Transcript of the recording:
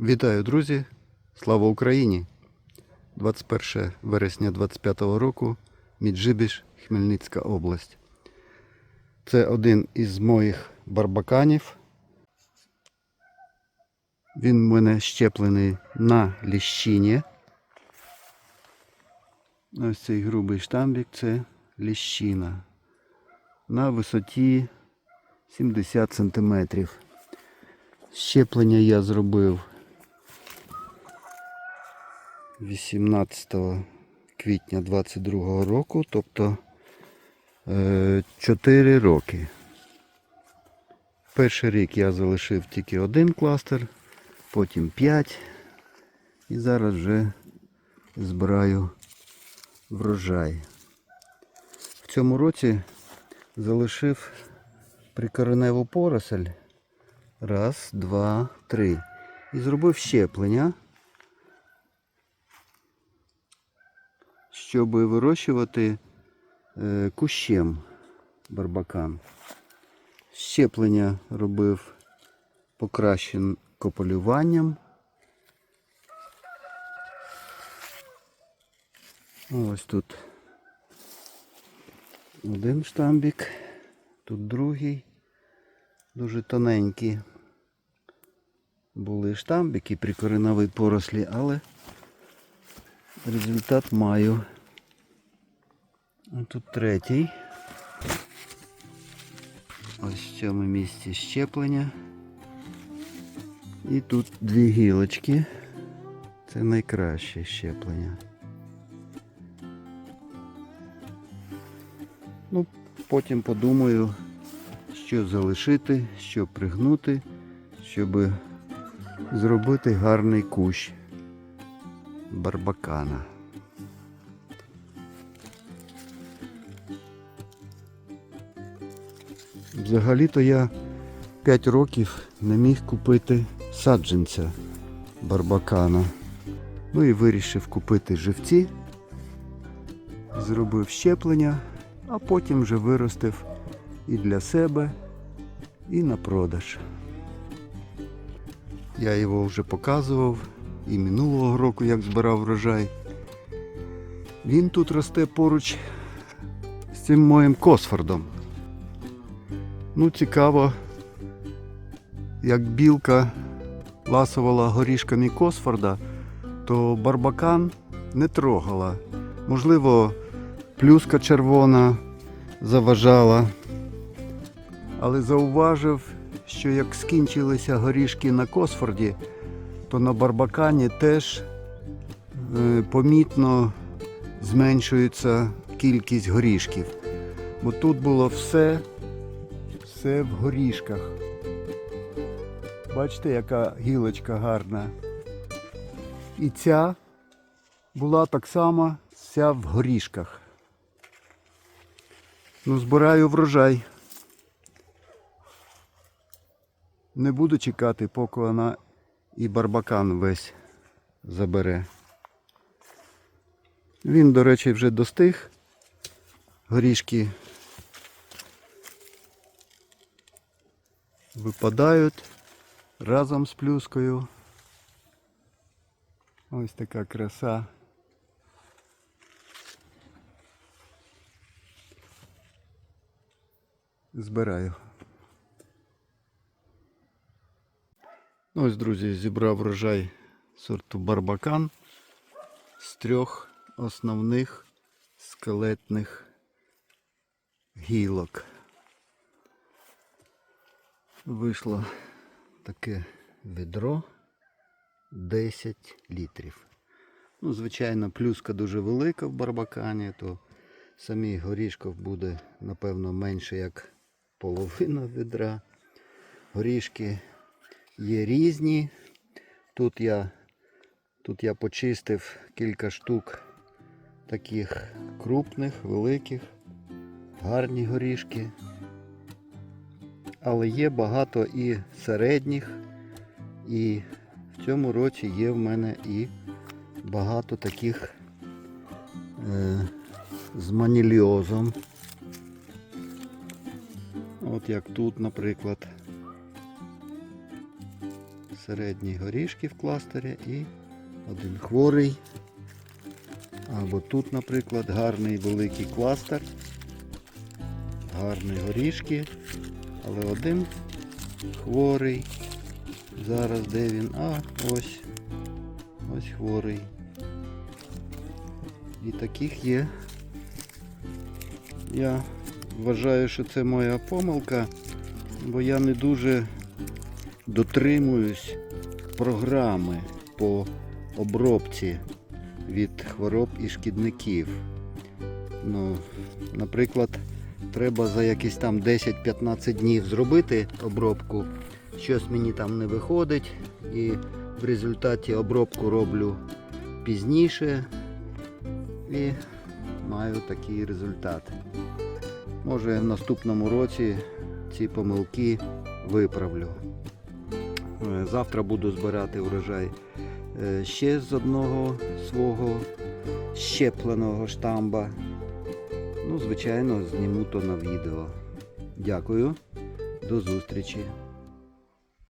Вітаю, друзі! Слава Україні! 21 вересня 25 року, Міджибіж, Хмельницька область. Це один із моїх барбаканів. Він в мене щеплений на ліщині. Ось цей грубий штамбік це ліщина. На висоті 70 сантиметрів. Щеплення я зробив 18 квітня 22 року, тобто 4 роки. Перший рік я залишив тільки один кластер, потім 5 і зараз вже збираю врожай. В цьому році залишив прикореневу поросель. Раз, два, три. І зробив щеплення, щоб вирощувати е, кущем барбакан. Щеплення робив покращен кополюванням. Ось тут один штамбік, тут другий, дуже тоненькі були штамбики при кореневій порослі, але результат маю. Тут третій. Ось в цьому місці щеплення. І тут дві гілочки. Це найкраще щеплення. Ну, потім подумаю, що залишити, що пригнути, щоб зробити гарний кущ барбакана. Взагалі-то я 5 років не міг купити саджанця барбакана. Ну і вирішив купити живці, зробив щеплення, а потім вже виростив і для себе, і на продаж. Я його вже показував і минулого року, як збирав врожай. Він тут росте поруч з цим моїм Косфордом. Ну, цікаво, як білка ласувала горішками Косфорда, то барбакан не трогала. Можливо, плюска червона заважала. Але зауважив, що як скінчилися горішки на Косфорді, то на Барбакані теж е, помітно зменшується кількість горішків. Бо тут було все, все в горішках. Бачите, яка гілочка гарна. І ця була так само вся в горішках. Ну, збираю врожай. Не буду чекати, поки вона і барбакан весь забере. Він, до речі, вже достиг. Горішки випадають разом з плюскою. Ось така краса. Збираю. Ось, друзі, зібрав врожай сорту барбакан з трьох основних скелетних гілок. Вийшло таке відро 10 літрів. Ну, звичайно, плюска дуже велика в барбакані, то самих горішків буде, напевно, менше як половина відра. Горішки є різні. Тут я, тут я почистив кілька штук таких крупних, великих, гарні горішки. Але є багато і середніх, і в цьому році є в мене і багато таких е, з маніліозом. От як тут, наприклад. Середні горішки в кластері і один хворий. Або тут, наприклад, гарний великий кластер. Гарні горішки, але один хворий. Зараз де він? А, ось. Ось хворий. І таких є. Я вважаю, що це моя помилка, бо я не дуже дотримуюсь програми по обробці від хвороб і шкідників. Ну, наприклад, треба за якісь там 10-15 днів зробити обробку. Щось мені там не виходить, і в результаті обробку роблю пізніше і маю такий результат. Може в наступному році ці помилки виправлю. Е, Завтра буду збирати урожай е, ще з одного свого щепленого штамба. Ну, звичайно, зніму то на відео. Дякую, до зустрічі.